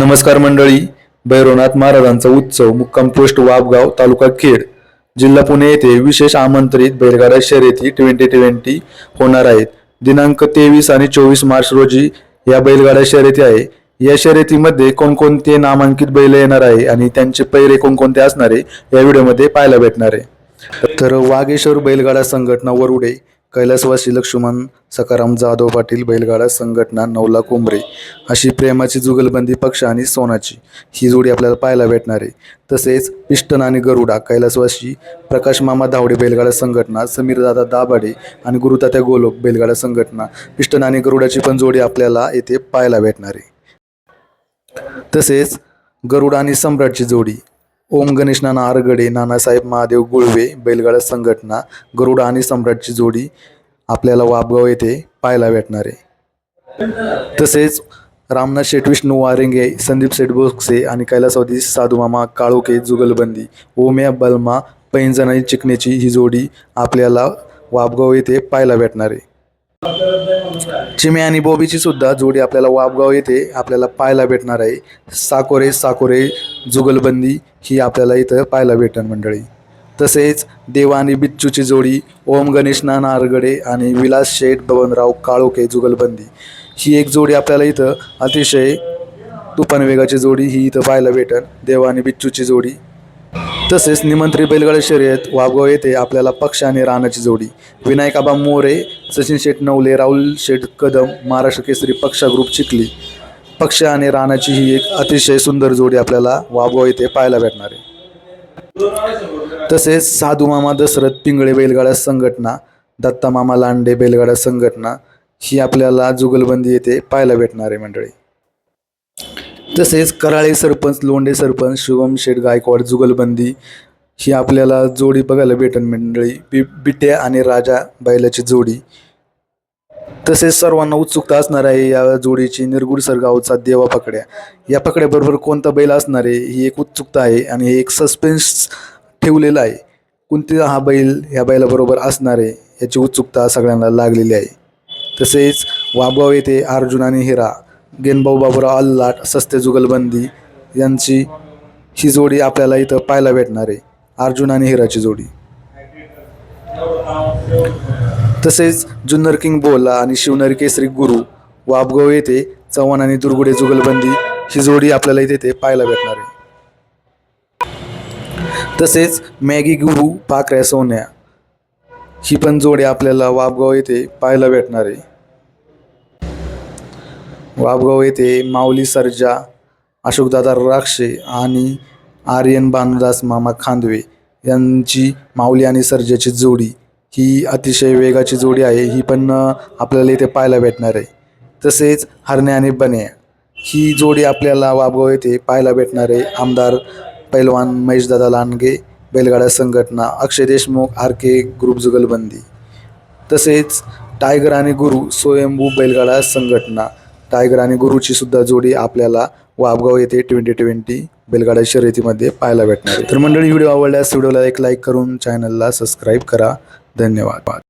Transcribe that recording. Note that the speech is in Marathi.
नमस्कार मंडळी भैरवनाथ महाराजांचा उत्सव मुक्काम पोस्ट वाबगाव तालुका खेड जिल्हा पुणे येथे विशेष आमंत्रित बैलगाडा शर्यती ट्वेंटी ट्वेंटी होणार आहेत. दिनांक तेवीस आणि चोवीस मार्च रोजी या बैलगाडा शर्यती आहे. या शर्यतीमध्ये कोणकोणते नामांकित बैल येणार आहे आणि त्यांचे पैरे कोणकोणते असणार आहे या व्हिडिओमध्ये पाहायला भेटणार आहे. तर वागेश्वर बैलगाडा संघटना वरुडे कैलासवासी लक्ष्मण सकाराम जाधव पाटील बैलगाडा संघटना नवला कोंबरे अशी प्रेमाची जुगलबंदी पक्ष आणि सोनाची ही जोडी आपल्याला पाहायला भेटणार आहे. तसेच पिष्टन आणि गरुडा कैलासवासी प्रकाश मामा धावडे बैलगाडा संघटना समीरदादा दाभाडे आणि गुरुतात्या गोलोक बैलगाडा संघटना पिष्टन आणि गरुडाची पण जोडी आपल्याला येथे पाहायला भेटणार आहे. तसेच गरुड आणि सम्राटची जोडी ओम गणेश नाना आरगडे नानासाहेब महादेव गुळवे बैलगाडा संघटना गरुड आणि सम्राटची जोडी आपल्याला वाबगाव येथे पाहायला भेटणार आहे. तसेच रामनाथ शेठ विष्णू वारेंगे संदीप शेठ बोक्से आणि कैलासवादी साधुमामा काळोके जुगलबंदी ओम्या बलमा पैंजण आणि चिकण्याची ही जोडी आपल्याला वाबगाव येथे पाहायला भेटणार आहे. चिमे आणि बॉबीची सुद्धा जोडी आपल्याला वापगाव येथे आपल्याला पाहायला भेटणार आहे. साकोरे साकोरे जुगलबंदी ही आपल्याला इथं पाहायला भेटणार मंडळी. तसेच देवा आणि बिच्चूची जोडी ओम गणेश नारगडे आणि विलास शेठ बबनराव काळोखे जुगलबंदी ही एक जोडी आपल्याला इथं अतिशय तुफान वेगाची जोडी ही इथं पाहायला भेटन. देवा आणि बिच्चूची जोडी तसेच निमंत्री बैलगाडा शर्यत वाघगाव येथे आपल्याला पक्ष आणि राणाची जोडी. विनायकाबा मोरे सचिन शेठ नवले राहुल शेठ कदम महाराष्ट्र केसरी पक्षा ग्रुप चिखली. पक्ष आणि राणाची ही एक अतिशय सुंदर जोडी आपल्याला वाघो येथे पाहायला भेटणार आहे. तसेच साधू मामा दशरथ पिंगळे बैलगाडा संघटना दत्ता मामा लांडे बैलगाडा संघटना ही आपल्याला जुगलबंदी येथे पाहायला भेटणार आहे मंडळी. तसेच कराळे सरपंच लोंढे सरपंच शुभम शेठ गायकवाड जुगलबंदी ही आपल्याला जोडी बघायला भेटन मंडळी. बि बिट्या आणि राजा बैलाची जोडी. तसेच सर्वांना उत्सुकता असणार आहे या जोडीची निरगुडसर गावचा देवा पकड्या. या पकड्याबरोबर कोणता बैल असणार आहे ही एक उत्सुकता आहे आणि हे एक सस्पेन्स ठेवलेला आहे. कोणता हा बैल या बैलाबरोबर असणार आहे याची उत्सुकता सगळ्यांना लागलेली आहे. तसेच वाबगाव येथे अर्जुन आणि हिरा. गेनभाऊ बाबुराव अल्लाट सस्ते जुगलबंदी यांची ही जोडी आपल्याला इथं पाहायला भेटणार आहे. अर्जुन आणि हिराची जोडी. तसेच जुन्नर किंग बोला आणि शिवनरी केसरी गुरु वाबगाव येथे चव्हाण आणि दुर्गुडे जुगलबंदी ही जोडी आपल्याला इथे ते पाहायला भेटणार आहे. तसेच मॅगी गुरु पाकऱ्या सोन्या ही पण जोडी आपल्याला वाबगाव येथे पाहायला भेटणार आहे. वाबगाव येथे माऊली सर्जा अशोकदादा राक्षे आणि आर्यन भानुदास मामा खांदवे यांची माऊली आणि सर्जाची जोडी. ही अतिशय वेगाची जोडी आहे. ही पण आपल्याला इथे पाहायला भेटणार आहे. तसेच हरण्या आणि बन्या ही जोडी आपल्याला वाबगाव येथे पाहायला भेटणार आहे. आमदार पैलवान महेशदादा लांडगे बैलगाडा संघटना Akshay Deshmukh R K group जुगलबंदी. तसेच टायगर आणि गुरु स्वयंभू बैलगाडा संघटना टायगर आणि गुरुची सुद्धा जोडी आपल्याला वाबगाव येथे ट्वेंटी ट्वेंटी बैलगाडा शर्यतीमध्ये पाहायला भेटणार तर मंडळी व्हिडिओ आवडल्यास व्हिडिओला एक लाईक करून चॅनलला सबस्क्राईब करा. धन्यवाद.